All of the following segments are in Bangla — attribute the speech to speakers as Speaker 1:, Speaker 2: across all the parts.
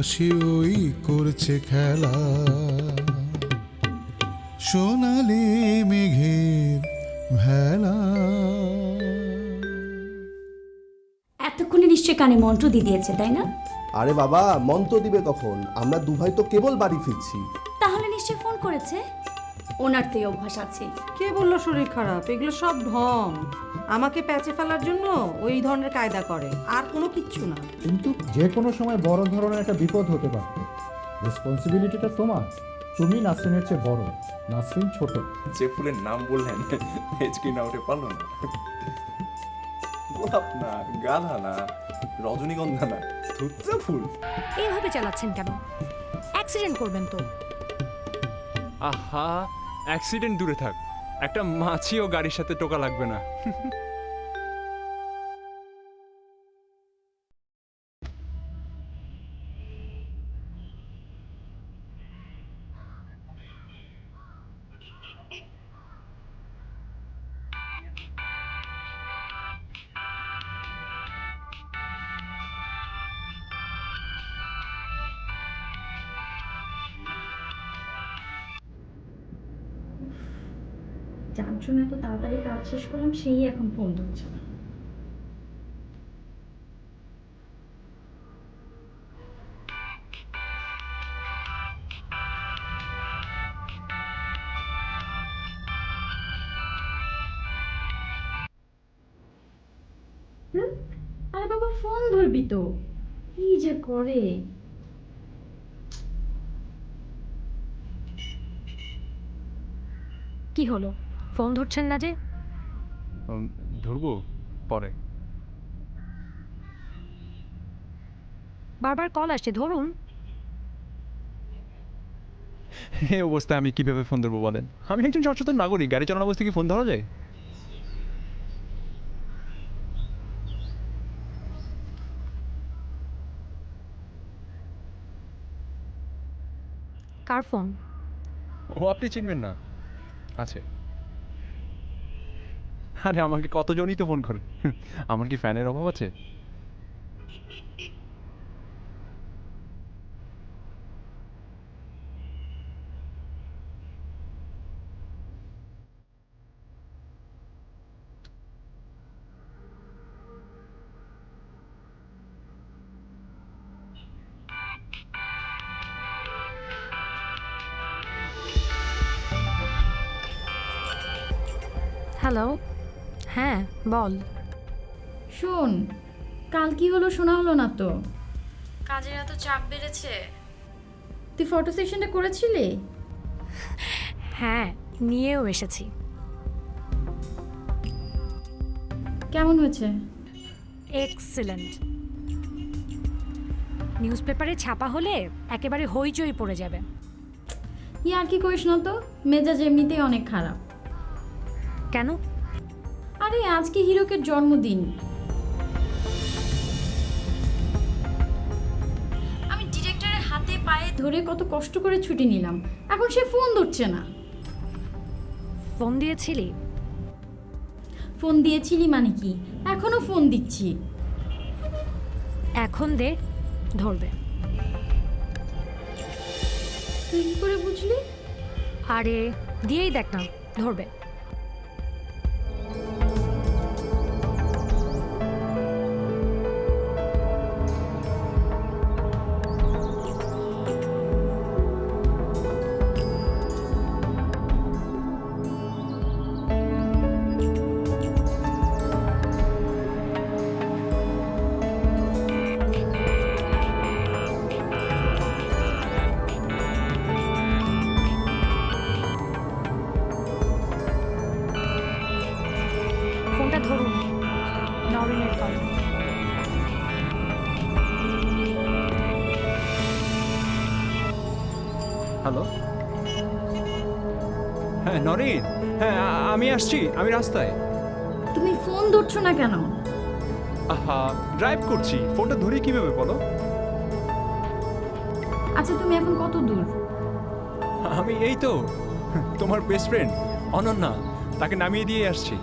Speaker 1: ভোরের ওই করছে খেলা। সোনালি মেঘের ভেলা।
Speaker 2: এতক্ষণে নিশ্চয় কানে মন্ত্র দিয়ে দিয়েছে তাই না?
Speaker 3: আরে বাবা মন্ত্র দিবে কখন? আমরা দুভাই তো কেবল বাড়ি ফিরছি।
Speaker 2: তাহলে নিশ্চয় ফোন করেছে? ওনার তো এই অভ্যাস আছে।
Speaker 4: কে বলল শরীর খারাপ? এগুলো সব ঢং। আমাকে প্যাচে ফেলার জন্য ওই ধরনের কায়দা করে। আর কোনো কিচ্ছু না।
Speaker 5: কিন্তু যে কোনো সময় বড় ধরনের একটা বিপদ হতে পারত রেসপন্সিবিলিটিটা তোমার। তুমি নাসরিনের চেয়ে বড়। নাসরিন ছোট।
Speaker 6: যে ফুলের নাম বললেন হেঁচকি না উঠে পারল না। গোলাপ না গাঁদা না রজনীগন্ধা না ধুত্রা ফুল।
Speaker 7: এইভাবে চালাচ্ছেন কেন? অ্যাক্সিডেন্ট করবেন তো।
Speaker 8: আহা অ্যাক্সিডেন্ট দূরে থাক। একটা মাছিও গাড়ির সাথে টোকা লাগবে না।
Speaker 2: যার জন্য এত তাড়াতাড়ি কাজ শেষ করলাম, সেই এখন ফোন ধরছে না। আরে বাবা, ফোন ধরবি তো। কি যে করে?
Speaker 7: কি হলো? ফোন ধরছেন না যে?
Speaker 8: ধরবো পরে।
Speaker 7: বারবার কল আসছে ধরুন।
Speaker 8: এই অবস্থায় আমি কীভাবে ফোন ধরবো বলেন? আমি একজন সচেতন নাগরিক গাড়ি চালানো অবস্থায় কি ফোন ধরা যায়?
Speaker 7: কার ফোন?
Speaker 8: ও আপনি চিনবেন না। আছে। আরে আমাকে কতজনই তো ফোন করে? আমার কি ফ্যানের অভাব আছে?
Speaker 7: হ্যালো হ্যাঁ বল।
Speaker 2: শোন কাল কি হলো শোনা হলো না তো? কাজের এত চাপ বেড়েছে। তুই ফটো সেশনটা করেছিলি?
Speaker 7: হ্যাঁ নিয়েও এসেছি।
Speaker 2: কেমন হয়েছে?
Speaker 7: এক্সিলেন্ট নিউজ পেপারে ছাপা হলে একেবারে হইচই পড়ে যাবে।
Speaker 2: ই আর কি করিস না তো? মেজাজ এমনিতেই অনেক খারাপ।
Speaker 7: কেন?
Speaker 2: আরে আজকে হিরোকের জন্মদিন। আমি ডিরেক্টরের হাতে পায়ে ধরে কত কষ্ট করে ছুটি নিলাম। এখন সে ফোন ধরছে না।
Speaker 7: ফোন দিয়েছিলি?
Speaker 2: ফোন দিয়েছিলি মানে কি? এখনও ফোন দিচ্ছি।
Speaker 7: এখন দে ধরবে
Speaker 2: তুই কি করে বুঝলি?
Speaker 7: আরে দিয়েই দেখ না ধরবে
Speaker 8: হ্যালো হ্যাঁ নরেন। হ্যাঁ আমি আসছি আমি রাস্তায়।
Speaker 2: তুমি ফোন ধরছো না কেন?
Speaker 8: আহা ড্রাইভ করছি। ফোনটা ধরে কীভাবে বলো?
Speaker 2: আচ্ছা তুমি এখন কত দূর?
Speaker 8: আমি এই তো তোমার বেস্ট ফ্রেন্ড অনন্যা। তাকে নামিয়ে দিয়ে আসছি।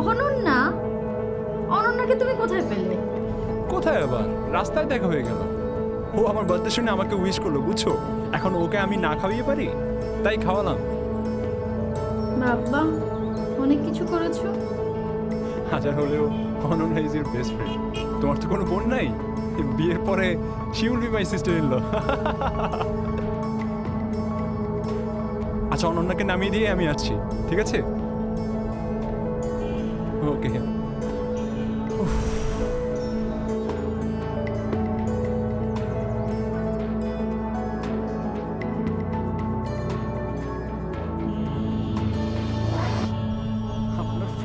Speaker 2: অনন্যা? অনন্যাকে তুমি কোথায় পেলে?
Speaker 8: কোথায় আবার? রাস্তায় দেখা হয়ে গেল। ও আমার বার্থডে শুনে আমাকে উইশ করল বুঝছ? এখন ওকে আমি না খাওয়িয়ে পারি? তাই খাওয়ালাম।
Speaker 2: বাবা অনেক কিছু করেছ?
Speaker 8: হাজার হলেও Ananya is your best friend তোমার তো কোনো বোন নাই? বিয়ের পরে she will be my sister in law আচ্ছা অনন্যাকে নামিয়ে দিয়ে আমি আসছি ঠিক আছে? ওকে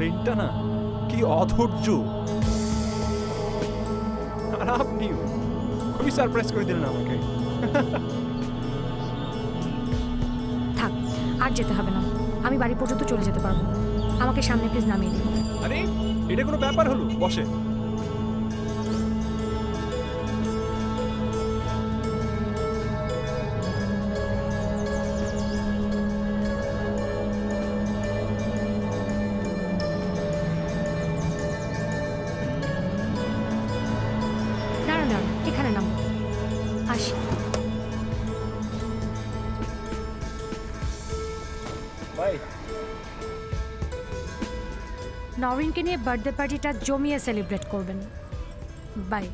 Speaker 8: ফ্রেন্ডটা না কি অধৈর্য। আর আপনিও। খুবই সারপ্রাইজ করে দিলেন আমাকে।
Speaker 7: থাক আর যেতে হবে না। আমি বাড়ি পর্যন্ত চলে যেতে পারব। আমাকে সামনে প্লিজ নামিয়ে দিন।
Speaker 8: আরে এটা কোনো ব্যাপার হলো? বসে।
Speaker 7: নরিনকে নিয়ে বার্থডে পার্টিটা জমিয়ে সেলিব্রেট করবেন। বাই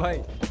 Speaker 8: বাই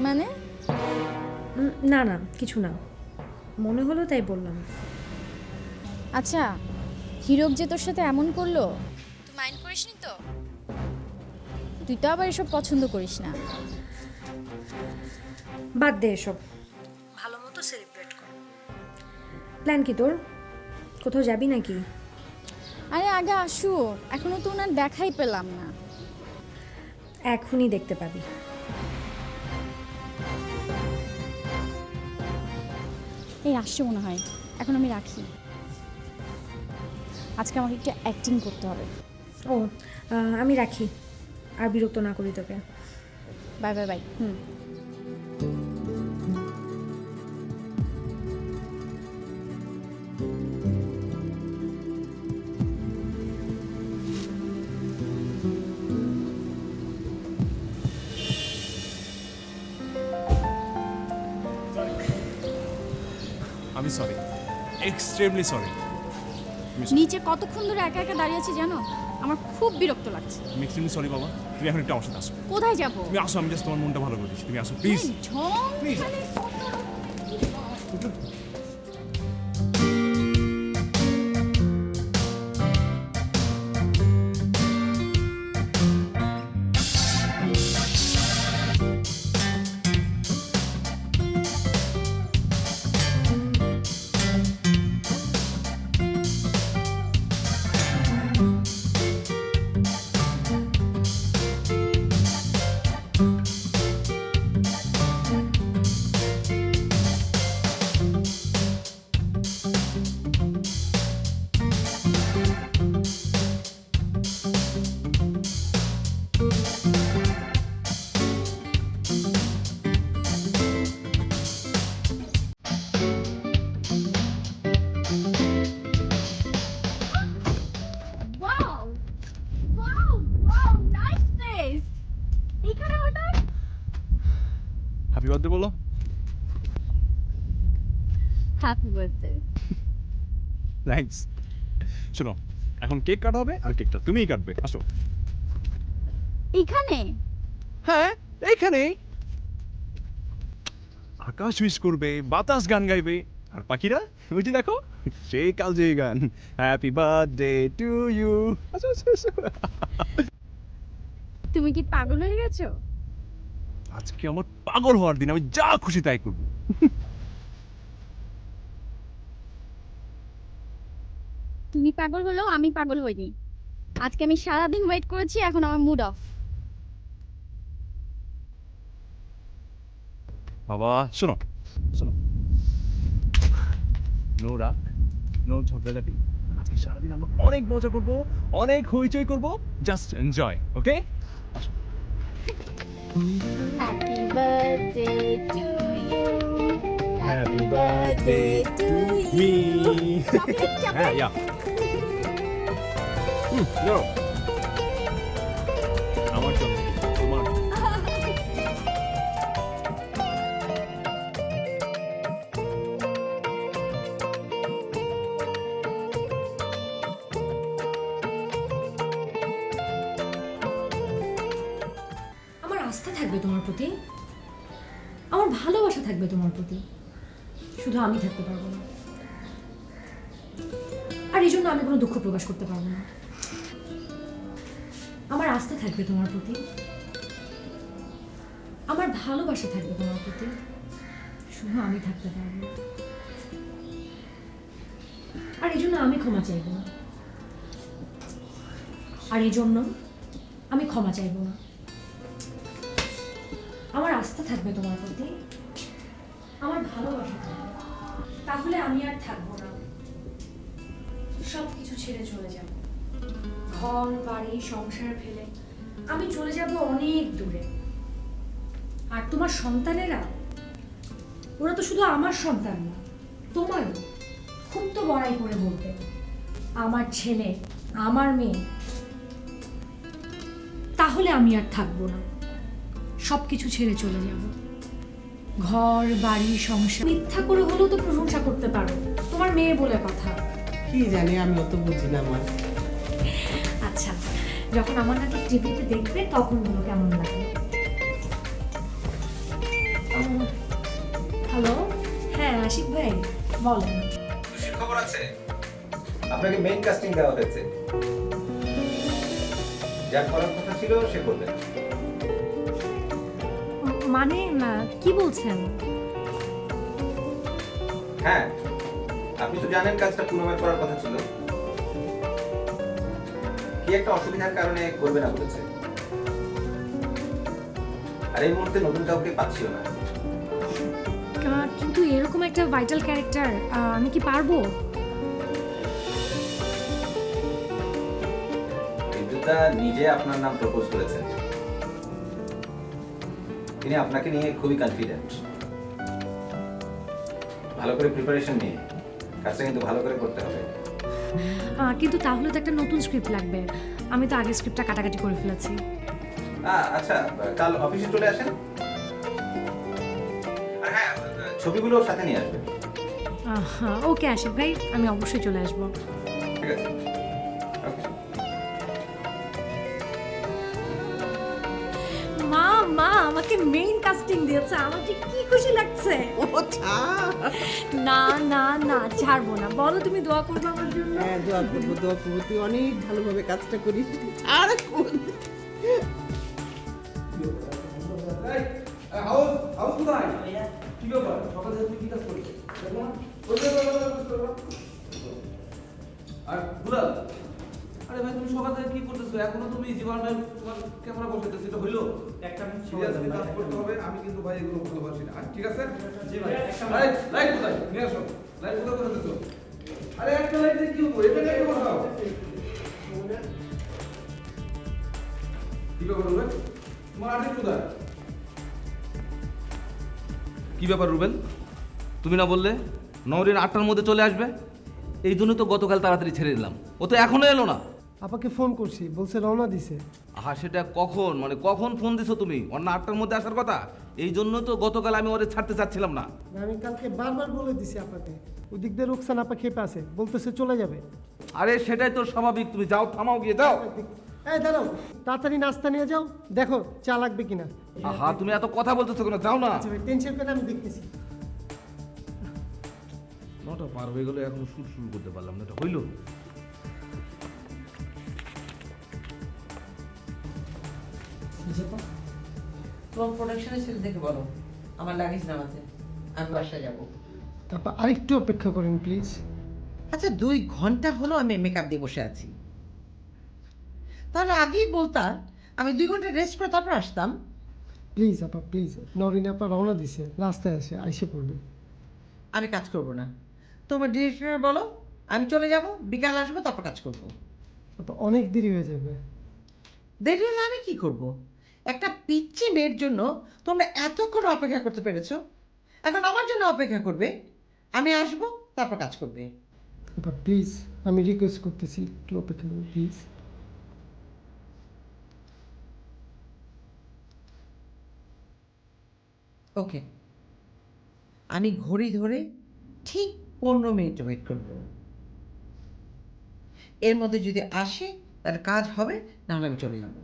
Speaker 2: মানে?
Speaker 7: না না কিছু না। মনে হলো তাই বললাম।
Speaker 2: আচ্ছা হিরক যে তোর সাথে এমন করল? তুই মাইন্ড করিসনি তো? তুই তো আবার এসব পছন্দ করিস না।
Speaker 7: বাদ দে এসব। ভালো মতো সেলিব্রেট কর। প্ল্যান কি তোর? কোথাও যাবি নাকি?
Speaker 2: আরে আগে আসু এখনও তো ওনার দেখাই পেলাম না।
Speaker 7: এখনই দেখতে পাবি।
Speaker 2: এই আসছে মনে হয়। এখন আমি রাখি। আজকে আমাকে একটু অ্যাক্টিং করতে হবে।
Speaker 7: ও আমি রাখি। আর বিরক্ত না করি তোকে।
Speaker 2: Bye bye bye. হুম।
Speaker 8: এক্সট্রিমলি সরি
Speaker 2: নিচে কতক্ষণ ধরে একা একা দাঁড়িয়ে আছি জানো? আমার খুব বিরক্ত লাগছে।
Speaker 8: আমি এক্সট্রিমলি সরি বাবা। তুমি এখন একটু সাথে আসো
Speaker 2: কোথায় যাব?
Speaker 8: তুমি আসো আমি জাস্ট তোমার মনটা ভালো করে দিচ্ছি। তুমি আসো প্লিজ
Speaker 2: ঝম
Speaker 8: প্লিজ হ্যাপি বার্থডে বলো।
Speaker 2: হ্যাপি বার্থডে
Speaker 8: থ্যাঙ্কস শোনো এখন কেক কাটা হবে আর কেকটা তুমিই কাটবে। আসো।
Speaker 2: এখানে
Speaker 8: হ্যাঁ এইখানেই আকাশ উইশ করবে বাতাস গান গাইবে। আর পাখিরা ওই যে দেখো সেই কাল যে গান। Happy birthday to you.
Speaker 2: তুমি কি পাগল হয়ে গেছো?
Speaker 8: আজকে আমার পাগল হওয়ার দিন আমি যা খুশি তাই করব।
Speaker 2: তুমি পাগল হলেও আমি পাগল হইনি। আজকে আমি সারাদিন ওয়েট করেছি এখন আমার মুড অফ
Speaker 8: বাবা শোনো শোনো। নো রাগ নো ঝগড়াঝাটি। আজকে সারাদিন আমরা অনেক মজা করব অনেক হইচই করব just enjoy okay Happy
Speaker 7: birthday to you. Happy birthday to me. Ah, you. Hmm, no. আমি থাকতে পারব না। আর এই জন্য আমি কোনো দুঃখ প্রকাশ করতে পারব না। আমার আস্থা থাকবে তোমার প্রতি। আমার ভালোবাসা থাকবে তোমার প্রতি। শুধু আমি থাকতে পারব। আর এই জন্য আমি ক্ষমা চাইব না। আর এই জন্য আমি ক্ষমা চাইব না। আমার আস্থা থাকবে তোমার প্রতি। আমার ভালোবাসা থাকবে। তাহলে আমি আর থাকব না। সব কিছু ছেড়ে চলে যাব। ঘর, বাড়ি, সংসার ফেলে। আমি চলে যাব অনেক দূরে। আর তোমার সন্তানেরা? ওরা তো শুধু আমার সন্তান না, তোমারও। খুব তো বড়াই করে বলবে। আমার ছেলে, আমার মেয়ে। তাহলে আমি আর থাকব না। সব কিছু ছেড়ে চলে যাব। ঘর বাড়ি সংসার। মিথ্যা করে হলেও তো প্রশংসা করতে পারো। তোমার মেয়ে বলে কথা।
Speaker 3: কি জানি আমি অত বুঝি না মা
Speaker 7: আচ্ছা যখন আমার নাকি টিভিতে দেখবে তখন বলো কেমন লাগে। হ্যালো হ্যাঁ আশিক ভাই বলেন
Speaker 9: খবর আছে? আপনাকে মেইন কাস্টিং দেওয়া হয়েছে। যার করার কথা ছিল সে করবে।
Speaker 7: মানে না কি বলছেন?
Speaker 9: হ্যাঁ আপনি তো জানেন কাজটা পুনর্বার করার কথা ছিল। কি একটা অসুবিধার কারণে করবে না বলেছে। আর এই মুহূর্তে নতুন কাউকে পাচ্ছিও না।
Speaker 7: কিন্তু এরকম একটা ভাইটাল ক্যারেক্টার আমি কি পারব?
Speaker 9: নিজে আপনার নাম প্রপোজ করেছেন। তিনি আপনাকে নিয়ে খুবই কনফিডেন্ট ভালো করে প্রিপারেশন নিয়ে। কাজটা কিন্তু ভালো করে করতে হবে।
Speaker 7: কিন্তু তাহলে তো একটা নতুন স্ক্রিপ্ট লাগবে। আমি তো আগের স্ক্রিপ্টটা কাটাকাটি করে ফেলেছি।
Speaker 9: আচ্ছা কাল অফিসে চলে আসেন। আর হ্যাঁ ছবিগুলো সাথে নিয়ে আসবেন।
Speaker 7: ওকে আশিক ভাই আমি অবশ্যই চলে আসব।
Speaker 9: ঠিক আছে।
Speaker 7: মা আমাকে মেইন কাস্টিং দিয়েছে আমার যে কি খুশি লাগছে? না না না ছাড়বো না। বলো তুমি দোয়া করবে আমার জন্য?
Speaker 10: হ্যাঁ দোয়া করব দোয়া করব। তুই অনেক ভালোভাবে কাজটা করিস। আর কোন
Speaker 11: আর দুলাল আরে ভাই তুমি সকাল থেকে কি করতেছো? এখনও তুমি জীবনের তোমার ক্যামেরা বসাইতেছো এটা হইল? একটা সিরিয়াসলি কাজ করতে হবে আমি কিন্তু ভাই এগুলো ভালোবাসি না। আর ঠিক আছে? জি ভাই লাইট লাইট কোথায়? নিয়ে আসো। লাইট কোথায় বসাইতেছো আরে একটা লাইট দিয়ে কি হব? এটা একটা বসাও? কি ব্যাপার রুবেল? তোমার আর্টিস্ট কোথায় কি ব্যাপার রুবেল? তুমি না বললে নওরিন আটটার মধ্যে চলে আসবে? এই জন্য তো গতকাল তাড়াতাড়ি ছেড়ে দিলাম। ও তো এখনও এলো না।
Speaker 2: আপাকে ফোন করছি বলছে রওনা দিছে।
Speaker 11: আহা সেটা কখন? মানে কখন ফোন দিছো তুমি? ওর না আটটার মধ্যে আসার কথা? এই জন্য তো গতকাল আমি ওরে ছাড়তে চাচ্ছিলাম না।
Speaker 2: আমি কালকে বারবার বলে দিছি আপাকে ওদিক দিয়ে রুকসান আপা খেপে আছে বলতেছে চলে যাবে।
Speaker 11: আরে সেটাই তো স্বাভাবিক তুমি যাও থামাও গিয়ে যাও।
Speaker 2: এই দাঁড়াও তাড়াতাড়ি নাস্তা নিয়ে যাও দেখো চা লাগবে কিনা।
Speaker 11: আহা তুমি এত কথা বলতেছো কেন? যাও না।
Speaker 2: আচ্ছা ভাই টেনশন করে আমি দেখতেছি।
Speaker 11: নটা পার হয়ে গেলে এখনও শুরু শুরু করতে পারলাম না এটা হইল?
Speaker 10: তোমার প্রোডাকশনের ছেলে বলো আমার লাগেজ নামাতে আমি বাসায় যাব।
Speaker 2: তারপর আরেকটু অপেক্ষা করেন প্লিজ
Speaker 10: আচ্ছা দুই ঘণ্টা হলো আমি মেকআপ দিয়ে বসে আছি। তাহলে আগেই বলতা আমি দুই ঘণ্টা রেস্ট করে তারপর আসতাম।
Speaker 2: প্লিজ আপা প্লিজ নরিন আপা রওনা দিছে রাস্তায় আসে আইসে পড়বে।
Speaker 10: আমি কাজ করব না। তোমার ডিরেক্টর বলো আমি চলে যাব বিকাল আসব তারপর কাজ করব।
Speaker 2: আপা অনেক দেরি হয়ে যাবে।
Speaker 10: দেরি হলে আমি কি করব? একটা পিচ্ছি মেয়ের জন্য তোমরা এতক্ষণ অপেক্ষা করতে পেরেছ? এখন আমার জন্য অপেক্ষা করবে। আমি আসব তারপর কাজ করবে।
Speaker 2: প্লিজ আমি রিকোয়েস্ট করতেছি একটু অপেক্ষা প্লিজ
Speaker 10: ওকে আমি ঘড়ি ধরে ঠিক পনেরো মিনিট ওয়েট করব। এর মধ্যে যদি আসে তাহলে কাজ হবে নাহলে আমি চলে যাব।